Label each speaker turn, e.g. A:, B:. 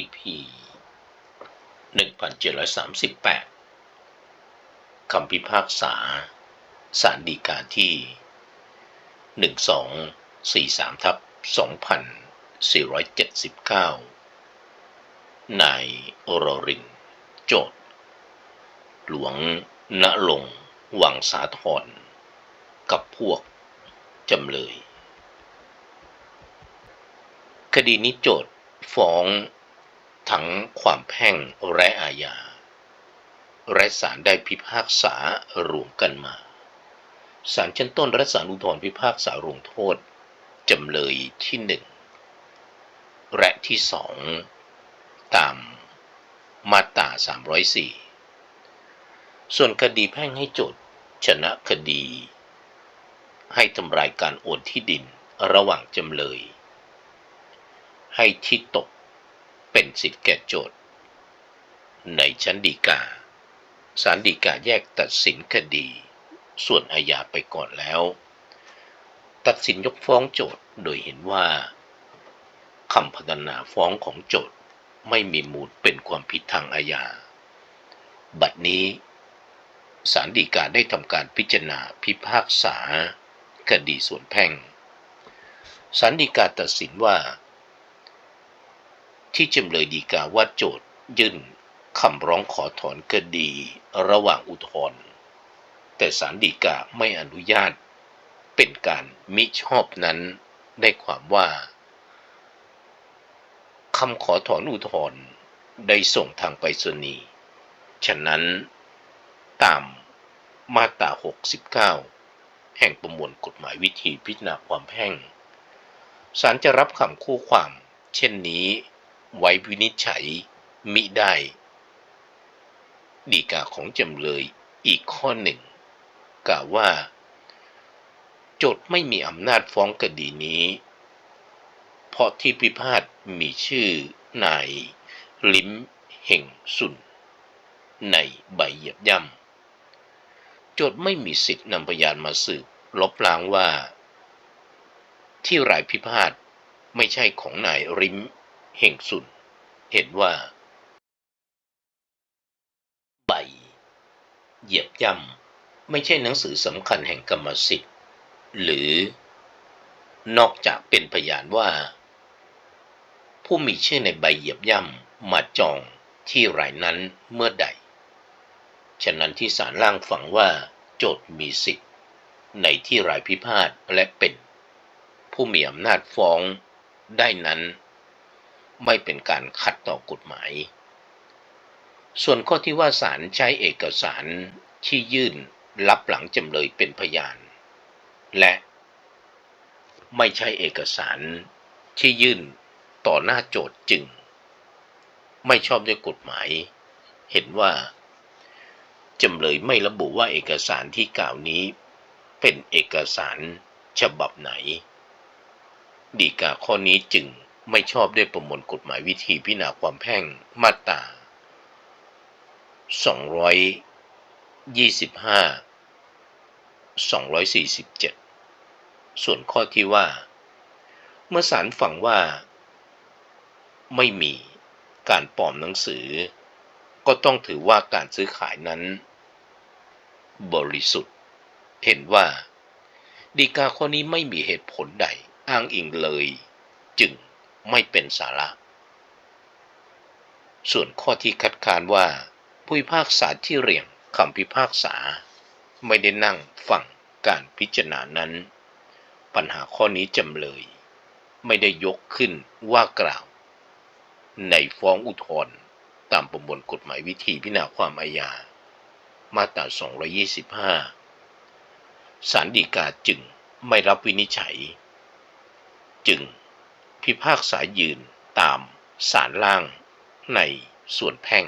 A: EP 1738 คำพิพากษาสารดีกาที่ 1243ทับ2479 นายโอรริน โจทย์ หลวงณลงค์วังสาธรกับพวกจำเลย คดีนี้โจทย์ฟ้อง ทั้งความแพ่งและอาญา และศาลได้พิพากษารวมกันมา ศาลชั้นต้นและศาลอุทธรพิพากษาลงโทษ จำเลยที่หนึ่งและที่สองตามมาตรา304 ส่วนคดีแพ่งให้โจทชนะคดี ให้ทำลายการโอนที่ดินระหว่างจำเลย ให้ที่ตก เป็นสิทธิแก่โจทย์ในชั้นฎีกาศาลฎีกาแยกตัดสินคดี ส่วนอาญาไปก่อนแล้ว ตัดสินยกฟ้องโจทย์โดยเห็นว่าคำพรรณนาฟ้องของโจทย์ไม่มีมูลเป็นความผิดทางอาญา บัดนี้ศาลฎีกาได้ทำการพิจารณาพิพากษาคดีส่วนแพ่งศาลฎีกาตัดสินว่า ที่จำเลยดีกาว่าโจทยื่นคำร้องขอถอนคดีระหว่างอุทธรณ์แต่ศาลฎีกาไม่อนุญาต เป็นการมิชอบนั้นได้ความว่าคำขอถอนอุทธรณ์ได้ส่งทางไปรษณีย์ ฉะนั้นตามมาตรา 69 แห่งประมวลกฎหมายวิธีพิจารณาความแพ่งศาลจะรับคำคู่ความ เช่นนี้ ไว้วินิจฉัยมิได้ดีกาของจำเลยอีกข้อหนึ่ง กล่าวว่า โจทย์ไม่มีอำนาจฟ้องคดีนี้ เพราะที่พิพาทมีชื่อนายลิมเห่งสุน ในใบเหยียบย่ำโจทย์ไม่มีสิทธินำพยานมาสืบลบล้างว่า ที่รายพิพาทไม่ใช่ของนายริม เห่งสุนเห็นว่า ใบ เหยียบย่ำไม่ใช่หนังสือสำคัญแห่งกรรมสิทธิ์ หรือนอกจากเป็นพยานว่า ผู้มีชื่อในใบเหยียบย่ำมาจองที่รายนั้นเมื่อใด ฉะนั้นที่ศาลล่างฝังว่า โจทย์มีสิทธิ์ในที่รายพิพาทและเป็น ผู้มีอำนาจฟ้องได้นั้น ไม่เป็นการขัดต่อกฎหมาย ส่วนข้อที่ว่าศาลใช้เอกสารที่ยื่นรับหลังจำเลยเป็นพยาน และไม่ใช่เอกสารที่ยื่นต่อหน้าโจทย์จึง ไม่ชอบด้วยกฎหมาย เห็นว่าจำเลยไม่ระบุว่าเอกสารที่กล่าวนี้ เป็นเอกสารฉบับไหน ดีกาข้อนี้จึง ไม่ชอบด้วยประมวลกฎหมายวิธีพิจารณาความแพ่งมาตรา225 247 ส่วนข้อที่ว่า เมื่อศาลฝังว่า ไม่มีการปลอมหนังสือ ก็ต้องถือว่าการซื้อขายนั้น บริสุทธิ์ เห็นว่า ดีกาข้อนี้ไม่มีเหตุผลใดอ้างอิงเลย จึง ไม่เป็นสาระ ส่วนข้อที่คัดค้านว่าผู้พิพากษาที่เรียงคำพิพากษา ไม่ได้นั่งฟังการพิจารณานั้น ปัญหาข้อนี้จำเลย ไม่ได้ยกขึ้นว่ากล่าว ในฟ้องอุทธรณ์ตามประมวลกฎหมายวิธีพิจารณาความอาญา มาตรา 225ศาลฎีกาจึงไม่รับวินิจฉัย จึง พิพากษายืนตามศาลล่างในส่วนแพ่ง